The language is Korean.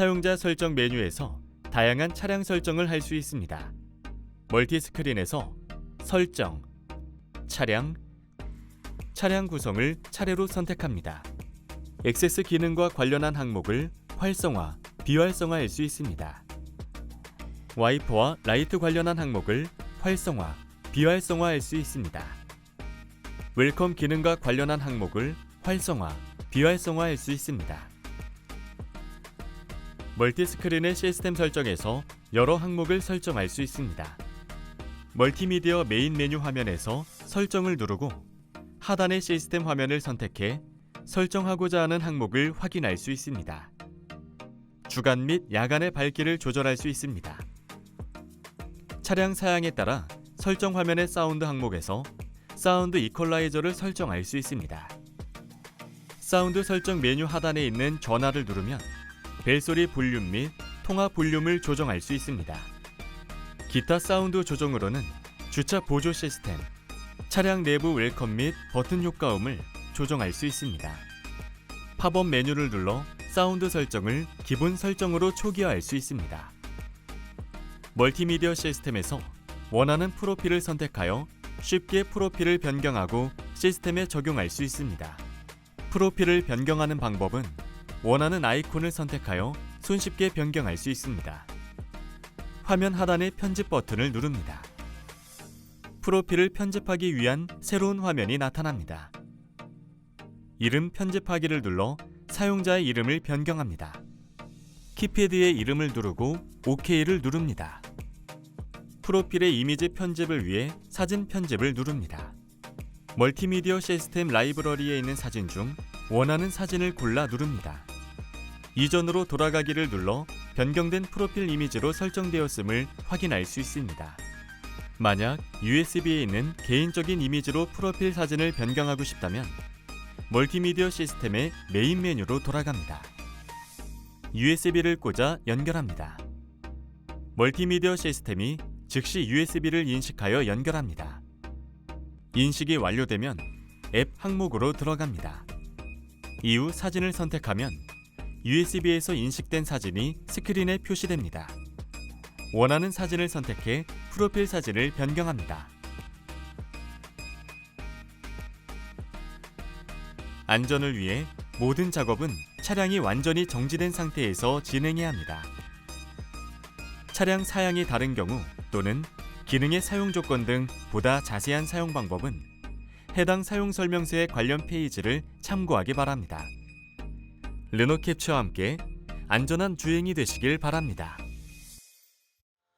사용자 설정 메뉴에서 다양한 차량 설정을 할 수 있습니다. 멀티 스크린에서 설정, 차량, 차량 구성을 차례로 선택합니다. 액세스 기능과 관련한 항목을 활성화, 비활성화할 수 있습니다. 와이퍼와 라이트 관련한 항목을 활성화, 비활성화할 수 있습니다. 웰컴 기능과 관련한 항목을 활성화, 비활성화할 수 있습니다. 멀티 스크린의 시스템 설정에서 여러 항목을 설정할 수 있습니다. 멀티미디어 메인 메뉴 화면에서 설정을 누르고 하단의 시스템 화면을 선택해 설정하고자 하는 항목을 확인할 수 있습니다. 주간 및 야간의 밝기를 조절할 수 있습니다. 차량 사양에 따라 설정 화면의 사운드 항목에서 사운드 이퀄라이저를 설정할 수 있습니다. 사운드 설정 메뉴 하단에 있는 전화를 누르면 벨소리 볼륨 및 통화 볼륨을 조정할 수 있습니다. 기타 사운드 조정으로는 주차 보조 시스템, 차량 내부 웰컴 및 버튼 효과음을 조정할 수 있습니다. 팝업 메뉴를 눌러 사운드 설정을 기본 설정으로 초기화할 수 있습니다. 멀티미디어 시스템에서 원하는 프로필을 선택하여 쉽게 프로필을 변경하고 시스템에 적용할 수 있습니다. 프로필을 변경하는 방법은 원하는 아이콘을 선택하여 손쉽게 변경할 수 있습니다. 화면 하단의 편집 버튼을 누릅니다. 프로필을 편집하기 위한 새로운 화면이 나타납니다. 이름 편집하기를 눌러 사용자의 이름을 변경합니다. 키패드의 이름을 누르고 OK를 누릅니다. 프로필의 이미지 편집을 위해 사진 편집을 누릅니다. 멀티미디어 시스템 라이브러리에 있는 사진 중 원하는 사진을 골라 누릅니다. 이전으로 돌아가기를 눌러 변경된 프로필 이미지로 설정되었음을 확인할 수 있습니다. 만약 USB에 있는 개인적인 이미지로 프로필 사진을 변경하고 싶다면 멀티미디어 시스템의 메인 메뉴로 돌아갑니다. USB를 꽂아 연결합니다. 멀티미디어 시스템이 즉시 USB를 인식하여 연결합니다. 인식이 완료되면 앱 항목으로 들어갑니다. 이후 사진을 선택하면 USB에서 인식된 사진이 스크린에 표시됩니다. 원하는 사진을 선택해 프로필 사진을 변경합니다. 안전을 위해 모든 작업은 차량이 완전히 정지된 상태에서 진행해야 합니다. 차량 사양이 다른 경우 또는 기능의 사용 조건 등 보다 자세한 사용 방법은 해당 사용 설명서의 관련 페이지를 참고하기 바랍니다. 르노 캡처와 함께 안전한 주행이 되시길 바랍니다.